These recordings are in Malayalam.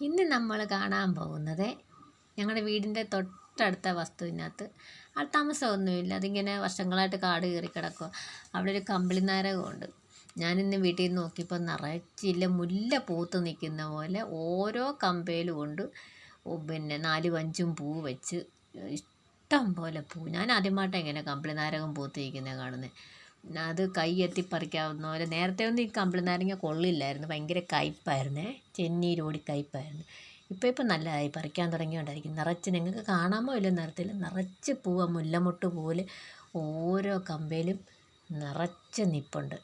ഇന്ന് നമ്മൾ കാണാൻ പോകുന്നത് ഞങ്ങളുടെ വീടിന്റെ തൊട്ടടുത്ത വസ്തുവിനകത്ത്. ആ താമസമൊന്നുമില്ല. അതിങ്ങനെ വർഷങ്ങളായിട്ട് കാട് കയറി കിടക്കുക അവിടെ ഒരു കമ്പിളി നാരകമുണ്ട് ഞാനിന്ന് വീട്ടിൽ നിന്ന് നോക്കിയപ്പോൾ നിറച്ചില്ല മുല്ല പൂത്ത് നിൽക്കുന്ന പോലെ ഓരോ കമ്പയിലും ഉണ്ട് പിന്നെ നാലും അഞ്ചും പൂ വെച്ച് ഇഷ്ടം പോലെ പൂ. ഞാൻ ആദ്യമായിട്ടാണ് ഇങ്ങനെ കമ്പിളിനാരകം പൂത്ത് നിൽക്കുന്നത് കാണുന്നത്. അത് കൈ എത്തി പറിക്കാവുന്ന പോലെ നേരത്തെ ഒന്നും ഈ കമ്പിളി നാരങ്ങ കൊള്ളില്ലായിരുന്നു. ഭയങ്കര കയ്പ്പായിരുന്നേ ചെന്നീരോടി കയ്പ്പായിരുന്നു ഇപ്പോൾ ഇപ്പോൾ നല്ലതായി. പറിക്കാൻ തുടങ്ങിയോണ്ടായിരിക്കും. നിറച്ച് നിങ്ങൾക്ക് കാണാമോ ഇല്ല നിറത്തിൽ? നിറച്ച് പൂവ മുല്ലമുട്ട് പോലെ ഓരോ കമ്പയിലും നിറച്ച് നിപ്പുണ്ട്.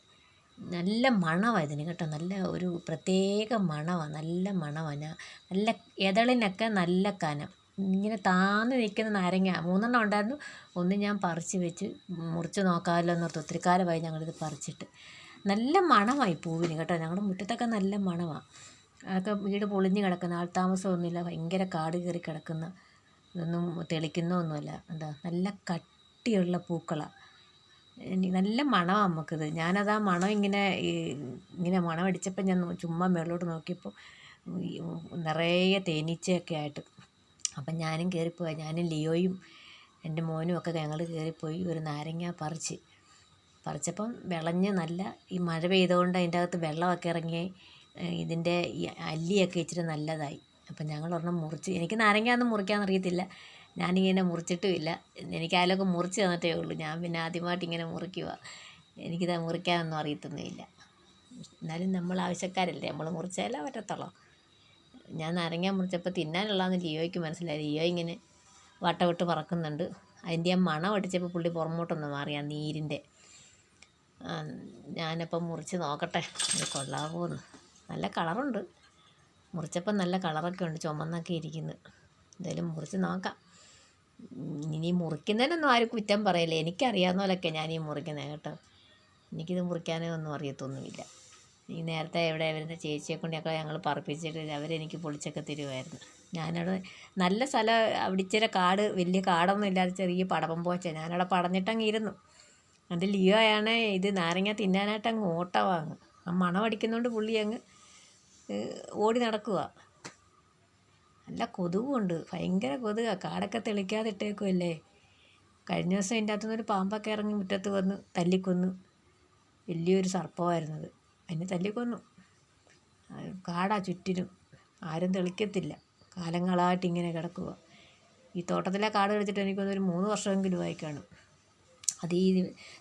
നല്ല മണമാണ് ഇതിന് കേട്ടോ. നല്ല ഒരു പ്രത്യേക മണമാണ് നല്ല മണമാണ് നല്ല ഇതളിനൊക്കെ നല്ല കനം. ഇങ്ങനെ താന്ന് നിൽക്കുന്ന നാരങ്ങ. മൂന്നെണ്ണം ഉണ്ടായിരുന്നു. ഒന്ന് ഞാൻ പറിച്ച് വെച്ച്. മുറിച്ച് നോക്കാമല്ലോ എന്നോർത്ത്. ഒത്തിരി കാലമായി ഞങ്ങളിത് പറിച്ചിട്ട്. നല്ല മണമായി പൂവിന് കേട്ടോ. ഞങ്ങളുടെ മുറ്റത്തൊക്കെ നല്ല മണമാണ് അതൊക്കെ വീട് പൊളിഞ്ഞ് കിടക്കുന്ന ആൾ താമസമൊന്നുമില്ല ഭയങ്കര കാട് കയറി കിടക്കുന്ന ഇതൊന്നും തെളിക്കുന്നൊന്നുമല്ല. എന്താ നല്ല കട്ടിയുള്ള പൂക്കളാണ് നല്ല മണമാണ് നമുക്കിത്. ഞാനത് ആ മണം ഇങ്ങനെ ഇങ്ങനെ മണം അടിച്ചപ്പോൾ ഞാൻ ചുമ്മാ മേളിലോട്ട് നോക്കിയപ്പോൾ നിറയെ തേനീച്ചയൊക്കെ ആയിട്ട് അപ്പം ഞാനും കയറിപ്പോയി. ഞാനും ലിയോയും എന്റെ മോനും ഒക്കെ ഞങ്ങൾ കയറിപ്പോയി ഒരു നാരങ്ങ പറിച്ച്. പറിച്ചപ്പം വിളഞ്ഞ് നല്ല ഈ മഴ പെയ്തുകൊണ്ട് അതിന്റെ അകത്ത് വെള്ളമൊക്കെ ഇറങ്ങി ഇതിന്റെ ഈ അല്ലിയൊക്കെ ഇച്ചിരി നല്ലതായി. അപ്പം ഞങ്ങൾ ഒരെണ്ണം മുറിച്ച് എനിക്ക് നാരങ്ങ മുറിക്കാൻ അറിയത്തില്ല. ഞാനിങ്ങനെ മുറിച്ചിട്ടുമില്ല. എനിക്ക് അതിലൊക്കെ മുറിച്ച് തന്നിട്ടേ ഉള്ളൂ. ഞാൻ പിന്നെ ആദ്യമായിട്ട് ഇങ്ങനെ മുറിക്കുക എനിക്കിത് മുറിക്കാനൊന്നും അറിയത്തൊന്നുമില്ല. എന്നാലും നമ്മൾ ആവശ്യക്കാരല്ലേ? നമ്മൾ മുറിച്ചാലേ പറ്റത്തുള്ളൂ. ഞാൻ നാരങ്ങ മുറിച്ചപ്പോൾ തിന്നാനുള്ളതെന്ന് ലിയോയ്ക്ക് മനസ്സിലായി. ലിയോ ഇങ്ങനെ വട്ടവിട്ട് പറക്കുന്നുണ്ട്. അതിന്റെ ആ മണം അടിച്ചപ്പോൾ പുള്ളി പുറമോട്ടൊന്ന് മാറി ആ നീരിന്റെ. ഞാനപ്പം മുറിച്ച് നോക്കട്ടെ. അത് കൊള്ളാമോന്ന് നല്ല കളറുണ്ട്. മുറിച്ചപ്പം നല്ല കളറൊക്കെ ഉണ്ട് ചുമന്നൊക്കെ ഇരിക്കുന്നു. എന്തായാലും മുറിച്ച് നോക്കാം. ഇനി മുറിക്കുന്നതിനൊന്നും ആരും കുറ്റം പറയില്ല? എനിക്കറിയാവുന്ന പോലെയൊക്കെ ഞാൻ ഈ മുറിക്കുന്നത് കേട്ടോ. എനിക്കിത് മുറിക്കാനോ ഒന്നും അറിയത്തൊന്നുമില്ല. ഈ നേരത്തെ എവിടെ വരുന്ന ചേച്ചിയെ കൊണ്ടൊക്കെ ഞങ്ങൾ പറപ്പിച്ചിട്ട് അവരെനിക്ക് പൊളിച്ചൊക്കെ തരുമായിരുന്നു ഞാനവിടെ നല്ല സ്ഥലം അവിടെ ഇച്ചിരി കാട് വലിയ കാടൊന്നും ഇല്ലാതെ ചെറിയ പടപ്പം പോച്ച. ഞാനവിടെ പടഞ്ഞിട്ടങ്ങ് ഇരുന്നു. എന്റെ ലിയോയാണ് ഇത് നാരങ്ങ തിന്നാനായിട്ട് അങ്ങ് വാങ്ങും. ആ മണം അടിക്കുന്നതുകൊണ്ട് പുള്ളി അങ്ങ് ഓടി നടക്കുക നല്ല കൊതുകുണ്ട് ഭയങ്കര കൊതുകാണ് കാടൊക്കെ തെളിക്കാതെ ഇട്ടേക്കുമല്ലേ കഴിഞ്ഞ ദിവസം അതിന്റെ അകത്തുനിന്നൊരു പാമ്പൊക്കെ ഇറങ്ങി മുറ്റത്ത് വന്ന് തല്ലിക്കൊന്നു. വലിയൊരു സർപ്പമായിരുന്നത് അതിനെ തല്ലിക്കൊന്നു. കാടാ ചുറ്റിനും. ആരും തെളിക്കത്തില്ല. കാലങ്ങളായിട്ട് ഇങ്ങനെ കിടക്കുക ഈ തോട്ടത്തിലെ കാട് കളിച്ചിട്ട് എനിക്ക് ഒരു മൂന്ന് വർഷമെങ്കിലും ആയി കാണും. അത് ഈ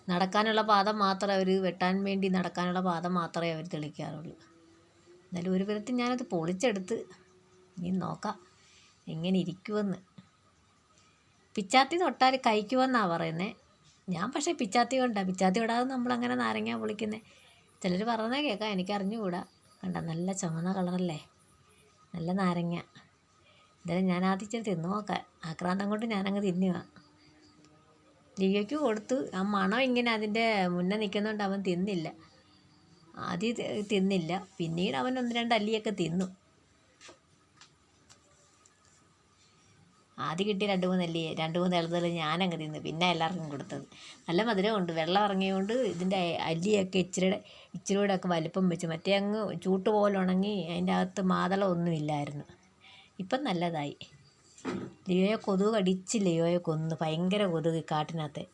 നടക്കാനുള്ള പാത മാത്രമേ അവർ വെട്ടാൻ വേണ്ടി നടക്കാനുള്ള പാത മാത്രമേ അവർ തെളിക്കാറുള്ളൂ. എന്നാലും ഒരു വിധത്തിൽ ഞാനത് പൊളിച്ചെടുത്ത് ഇനി നോക്കാം. എങ്ങനെ ഇരിക്കുമെന്ന് പിച്ചാത്തി തൊട്ടാൽ കഴിക്കുമെന്നാണ് പറയുന്നത് ഞാൻ പക്ഷേ പിച്ചാത്തി കൊണ്ടാണ് പിച്ചാത്തി തൊടാതെ നമ്മളങ്ങനെ നാരങ്ങ പൊളിക്കുന്നത് ചിലർ പറഞ്ഞാൽ കേൾക്കാം എനിക്കറിഞ്ഞുകൂടാ. കണ്ട നല്ല ചുവന്ന കളറല്ലേ? നല്ല നാരങ്ങ. എന്തായാലും ഞാൻ ആദ്യം തിന്നു നോക്കാം. ആക്രാന്തം കൊണ്ട് ഞാനങ്ങ് തിന്നുക ലിയോയ്ക്ക് കൊടുത്തു. ആ മണം ഇങ്ങനെ അതിന്റെ മുന്നേ നിൽക്കുന്നതുകൊണ്ട് അവൻ തിന്നില്ല. ആദ്യം തിന്നില്ല. പിന്നീട് അവൻ ഒന്ന് രണ്ട് അല്ലിയൊക്കെ തിന്നു. ആദ്യം കിട്ടിയ രണ്ട് മൂന്ന് നെല്ലി രണ്ട് മൂന്ന് ഇളതുകൾ ഞാനങ്ങ് തിന്ന്. പിന്നെ എല്ലാവർക്കും കൊടുത്തത്. നല്ല മധുരമുണ്ട്. വെള്ളം ഇറങ്ങിയതുകൊണ്ട് ഇതിന്റെ അല്ലിയൊക്കെ ഇച്ചിരി ഇച്ചിരി കൂടെ ഒക്കെ വലിപ്പം വെച്ച് മറ്റേ അങ്ങ് ചൂട്ട് പോലെ ഉണങ്ങി അതിന്റെ അകത്ത് മാതളം ഒന്നും ഇല്ലായിരുന്നു. ഇപ്പം നല്ലതായി. ലിയോയെ കൊതുക് കടിച്ച് ലിയോയെ കൊന്ന്. ഭയങ്കര കൊതുക് കാട്ടിനകത്ത്.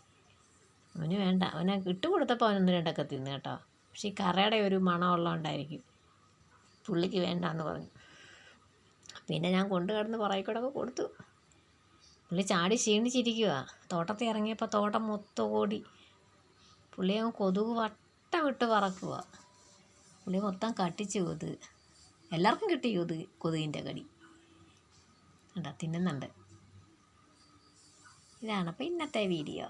അവന് വേണ്ട. അവനെ ഇട്ട് കൊടുത്തപ്പോൾ അവനൊന്ന് രണ്ടൊക്കെ തിന്നു കേട്ടോ. പക്ഷേ ഈ കറയുടെ ഒരു മണമുള്ളതുകൊണ്ടായിരിക്കും പുള്ളിക്ക് വേണ്ടാന്ന് പറഞ്ഞു. പിന്നെ ഞാൻ കൊണ്ടു കിടന്ന് പുറകിക്കൂടെ കൊടുത്തു. പുള്ളി ചാടി ക്ഷീണിച്ചിരിക്കുക തോട്ടത്തിൽ ഇറങ്ങിയപ്പോൾ തോട്ടം മൊത്തം ഓടി. പുള്ളി അങ്ങ് കൊതുക് വട്ടം വിട്ട് പറക്കുക പുള്ളി മൊത്തം കട്ടിച്ച് കൊതുക്. എല്ലാവർക്കും കിട്ടി കൊതുക് കൊതുകിന്റെ കടി. കണ്ട തിന്നുന്നുണ്ട്. ഇതാണ് അപ്പോൾ ഇന്നത്തെ വീഡിയോ.